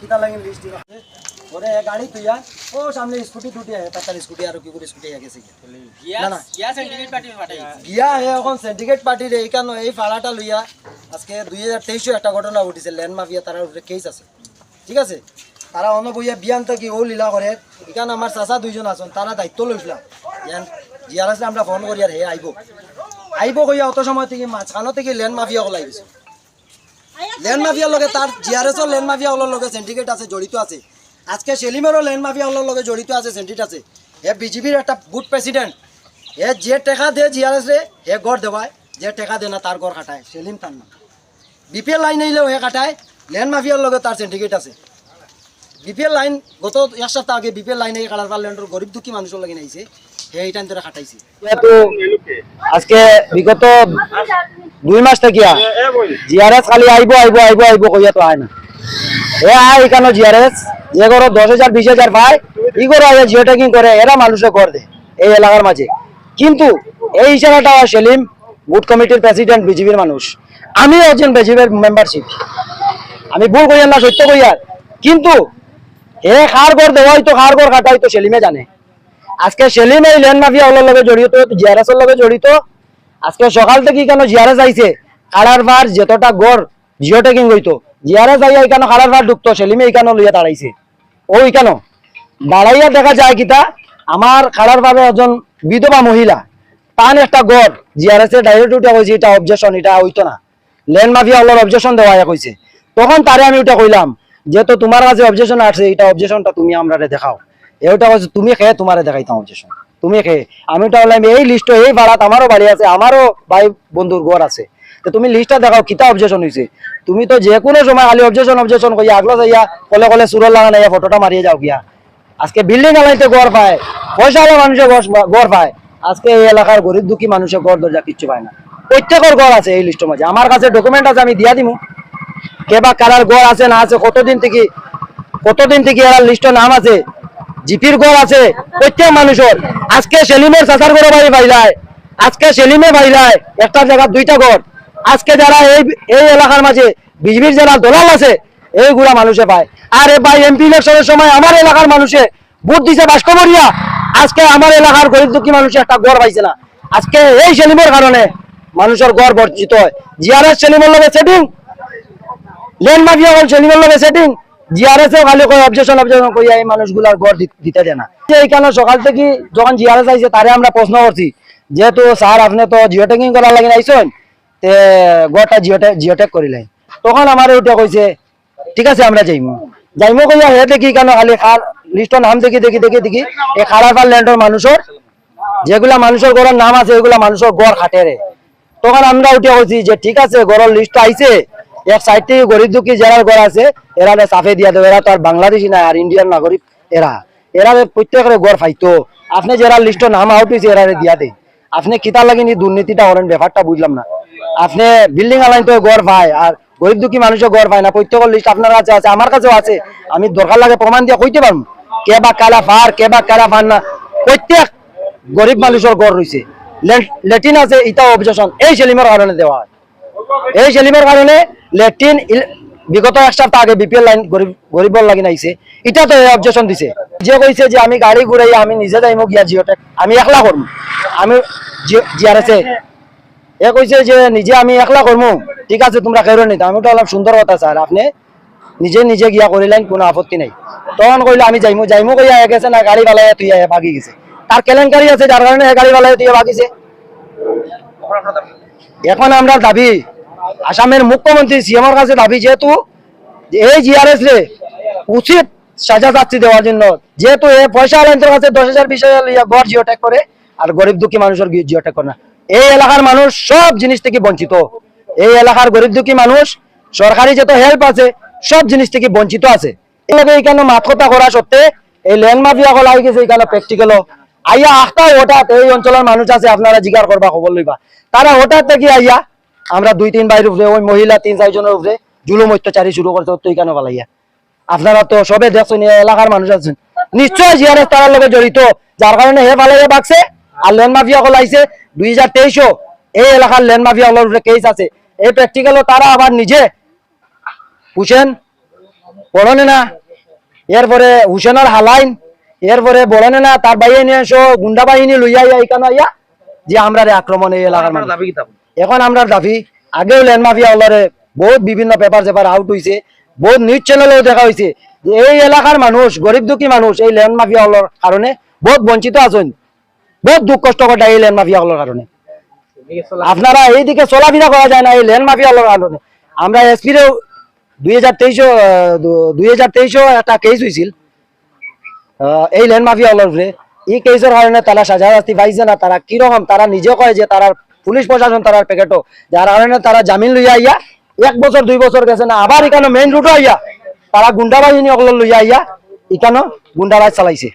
কিতা লাগে লিস্ট দিবা ওরে গাড়ি তুইয়া ও সামনে স্কুটি টুটি আয় তার স্কুটি আর কি করে স্কুটি গেছে গিয়া না। গিয়া সিন্ডিকেট পার্টি পাঠাই গিয়া হে এখন সিন্ডিকেট পার্টির এইখানে এই ফাড়াটা লইয়া আজকে দুই হাজার তেইশে একটা ঘটনা ঘটিছে ল্যান্ড মাফিয়া তার উপরে কেস আছে। ঠিক আছে? তারা অন্য বইয়া বিয়ান থেকে ও লীলা করে এখানে আমার চাচা দুইজন আছেন তারা দায়িত্ব লইছিলাম ইয়ান জিয়ার আসলে আমরা ফোন করি আর হে আইব আইব কইয়া অত সময় থেকে মাঝখানো থেকে ল্যান্ড মাফিয়া ওলাই গেছে। ল্যান্ড মাফিয়ার লগে তার জিআরএসর ল্যান্ড মাফিয়া ওলার লগে সিন্ডিকেট আছে, জড়িত আছে। আজকে সেলিমেরও ল্যান্ড মাফিয়া ওলার লগে জড়িত আছে সিন্ডিকেট আছে। হে বিজেপির একটা গুড প্রেসিডেন্ট হে যে টেকা দে জিআরএস রে, হে গড় দেওয়ায় যে টেকা দে না তার গড় কাটায়, সেলিম তার না। বিপিএল লাইন আইলেও হে কাটায় ল্যান্ড মাফিয়ার লগে তার সিন্ডিকেট আছে। বিপিএল লাইন গত এক সপ্তাহ আগে বিপিএল লাইন কালার ল্যান্ডের গরিব দুঃখী মানুষের লাগে নাইছে, হে এই টাইম ধরে কাটাইছে। আজকে বিগত দুই মাস থাকিয়া। জিআরএস খালি আইব আইব আইব আইব কইয়া তো আয় না। এ আয় এখানে জিআরএস যে করো দশ হাজার বিশ হাজার পায় ই করে আগে জিও ট্যাকিং করে এরা মানুষে কর দে এই এলাকার মাঝে কিন্তু এই ইশারাটা সেলিম বুথ কমিটির প্রেসিডেন্ট বিজেপির মানুষ আমিও একজন বিজেপির মেম্বারশিপ আমি ভুল কইয়ার না সত্য কইয়ার কিন্তু এ খার ঘর দেওয়াই তো খার ঘর কাটাই তো সেলিমে জানে। আজকে সেলিম এই ল্যান্ড মাফিয়া ওলার লগে জড়িত জিআরএস এর লগে জড়িত আজকে সকাল থেকে কেন জিআরএস আইছে কালার বার যতটা গড় জিও টেকিং হইতো? জিআরএস আইয়া এখানে কালার বার ঢুকতো, সেলিমে এখানে লইয়া দাঁড়াইছে। ও এখানে দাঁড়াইয়া দেখা যায় কিতা আমার কালার ভাবে একজন বিধবা মহিলা, তান একটা গড় জিআরএস এর ডাইরেক্ট উঠে কইছে, এটা অবজেকশন এটা হইতো না। ল্যান্ড মাফিয়া ওলার অবজেকশন দেওয়া কইছে। তখন তারে আমি ওটা কইলাম যেহেতু তোমার কাছে অবজেকশন আছে এটা অবজেকশনটা তুমি আমরা দেখাও। এটা কইছে, তুমি খেয়ে তোমারে দেখাইতাম অবজেকশন তুমি খেয়ে আমি ওটা বললাম, এই লিস্ট এই ভাড়াত আমারও বাড়ি আছে, আমারও ভাই বন্ধুর ঘর আছে। তো তুমি লিস্টটা দেখাও, কিতা অবজেকশন হয়েছে তুমি তো যে কোনো সময় খালি অবজেকশন অবজেকশন কইয়া আগলো যাইয়া কলে কলে সুরল লাগা নাইয়া ফটোটা মারিয়ে যাও গিয়া। আজকে বিল্ডিং আলাইতে গড় পায়, পয়সা আলা মানুষে গড় পায়। আজকে এই এলাকার গরিব দুঃখী মানুষের গড় দরজা কিচ্ছু পায় না। প্রত্যেকের গড় আছে এই লিস্টের মাঝে আমার কাছে ডকুমেন্ট আছে, আমি দিয়া দিমু। কেবা কারার গড় আছে, না আছে, কতদিন থেকে কতদিন থেকে এরা লিস্টের নাম আছে? জিপির গড় আছে, প্রত্যেক মানুষের। আজকে সেলিমের চাচার গড়ে বাড়ি বাইলায় আজকে সেলিমে বাইলায় একটা জায়গা, দুইটা গড় আজকে যারা এই এই এলাকার মাঝে বিজেপির যারা দলাল আছে এইগুলা মানুষে পায়। আর ভাই, এমপি ইলেকশনের সময় আমার এলাকার মানুষে ভোট দিছে বাস্কবরিয়া। আজকে আমার এলাকার গরিব দুঃখী মানুষে একটা গড় পাইছে না। আজকে এই সেলিমের কারণে মানুষের গড় বর্জিত হয়। জিআরএস সেলিমের লগে সেটিং লেন মাফিয়া সেলিমের লগে সেটিং ঠিক আছে, আমরা যাইমু। যাইমু দেখি কেন খালি নাম দেখি দেখি দেখি দেখি মানুষের যেগুলা মানুষের গড়ের নাম আছে মানুষের গড় খাটেরে তখন আমরা উঠে কইছি যে, ঠিক আছে গড়ের লিস্ট আইছে। এক সাইড থেকে গরিব দুঃখী যারা গড় আছে, এরা সাফে দিয়া দেবে। এরা তো আর বাংলাদেশি না, আর ইন্ডিয়ান নাগরিক এরা। এরা প্রত্যেকের গড় ফাইতো। আপনি যারা লিস্টের নাম আউট হয়েছে এরা দিয়া দেয় আপনি কিতা লাগেনি দুর্নীতিটা করেন ব্যাপারটা বুঝলাম না। আপনি বিল্ডিং আলাইন তো গড় পায়, আর গরিব দুঃখী মানুষের গড় পায় না। প্রত্যেকের লিস্ট আপনার কাছে আছে, আমার কাছেও আছে। আমি দরকার লাগে প্রমাণ দিয়ে কইতে পারব। কে বা কালা ফার, কে বা কালা ফার না, প্রত্যেক গরিব মানুষের গড় রয়েছে লেটিন আছে এটা অবজেকশন এই সেলিমের কারণে দেওয়া হয়। এই সেলিমের কারণে লেট্রিন বিগত এক সপ্তাহ আগে বিপিএল লাইন গরিব লাগি নাইছে। এটা তো অবজেকশন দিছে। যে কইছে যে আমি গাড়ি ঘুরাই আমি নিজে যাইমু গিয়া জিওটেক আমি একলা করব আমি জিআরএসে এ। কইছে যে নিজে আমি একলা করব ঠিক আছে, তোমরা কেউ নিতে আমি তো অলপ সুন্দর কথা স্যার, আপনি নিজে নিজে গিয়া করিলেন কোনো আপত্তি নাই। তখন কইলে, আমি যাইমু যাইমু কইয়া গেছে না, গাড়ি বালাই তুই ভাগি গেছে। তার কেলেঙ্কারি আছে, যার কারণে গাড়ি বালাই তুই ভাগিছে। এখন আমরা দাবি আসামের মুখ্যমন্ত্রী সিএমর কাছে দাবি যেহেতু এই জিআরএস রে উচিত সাজা যাত্রী দেওয়ার জন্য, যেহেতু এ পয়সা আলাইন্তের কাছে দশ হাজার, বিশ হাজার লইয়া গড় জিও ট্যাগ করে, আর গরিব দুঃখী মানুষের জিও ট্যাগ করে না। এই এলাকার মানুষ সব জিনিস থেকে বঞ্চিত। এই এলাকার গরিব দুঃখী মানুষ, সরকারি যত হেল্প আছে, সব জিনিস থেকে বঞ্চিত আছে। এলাকা এখানে মাত কথা করা সত্ত্বে এই ল্যান্ড মাফিয়া আই গেছে এখানে প্র্যাকটিক্যাল আইয়া আখটা হঠাৎ এই অঞ্চলের মানুষ আছে, আপনারা জিজ্ঞার করবা, খবর লইবা। তারা হঠাৎ থেকে আইয়া আমরা দুই তিন বাইরের উপরে ওই মহিলা তিন চারজনের উপরে জুলুম অত্যাচারী শুরু করতে তুই কেন পালাইয়া আপনারা তো সবে দেখছেন এলাকার মানুষ আছেন। নিশ্চয় জিআরএস তার লগে জড়িত যার কারণে হে পালাইয়া বাগছে আর ল্যান্ড মাফিয়া কল আইছে দুই হাজার তেইশও। এই এলাকার ল্যান্ড মাফিয়া কলের উপরে কেস আছে। এই প্র্যাকটিক্যালও তারা আবার নিজে বুঝেন পড়নে না এরপরে হুসেনার হালাইন এরপরে বড়নে না তার বাইরে নিয়ে এসো গুন্ডা বাহিনী লইয়া ইয়া এখানে ইয়া যে আমরা রে আক্রমণ এই এলাকার মানুষ। এখন আমরা দাবি, আগেও ল্যান্ড মাফিয়া হলরে বহুত বিভিন্ন পেপার চেপার আউট হয়েছে বহুত নিউজ চ্যানেলেও দেখা হয়েছে যে এই এলাকার মানুষ, গরিব দুঃখী মানুষ এই ল্যান্ড মাফিয়া হলর কারণে বহুত বঞ্চিত আছেন। বহুত দুঃখ কষ্ট করে এই ল্যান্ড মাফিয়া হলর কারণে। আপনারা এইদিকে চলাফেরা করা যায় না এই ল্যান্ড মাফিয়া হলর কারণে। আমরা এসপিরেও দুই হাজার তেইশও দুই হাজার তেইশও একটা কেস হয়েছিল এই ল্যান্ড মাফিয়া হলর এই কেসের কারণে তারা সাজা শাস্তি পাইছে না, তারা কীরকম, তারা নিজে কয় যে তারা পুলিশ প্রশাসন তারা প্যাকেটও যার কারণে তারা জামিন লইয়া আইয়া, এক বছর, দুই বছর গেছে না, আবার এখানে মেইন রুটও আইয়া, তারা গুন্ডা বাহিনী অকল লইয়া আইয়া, এখানে গুন্ডারাজ চালাইছে।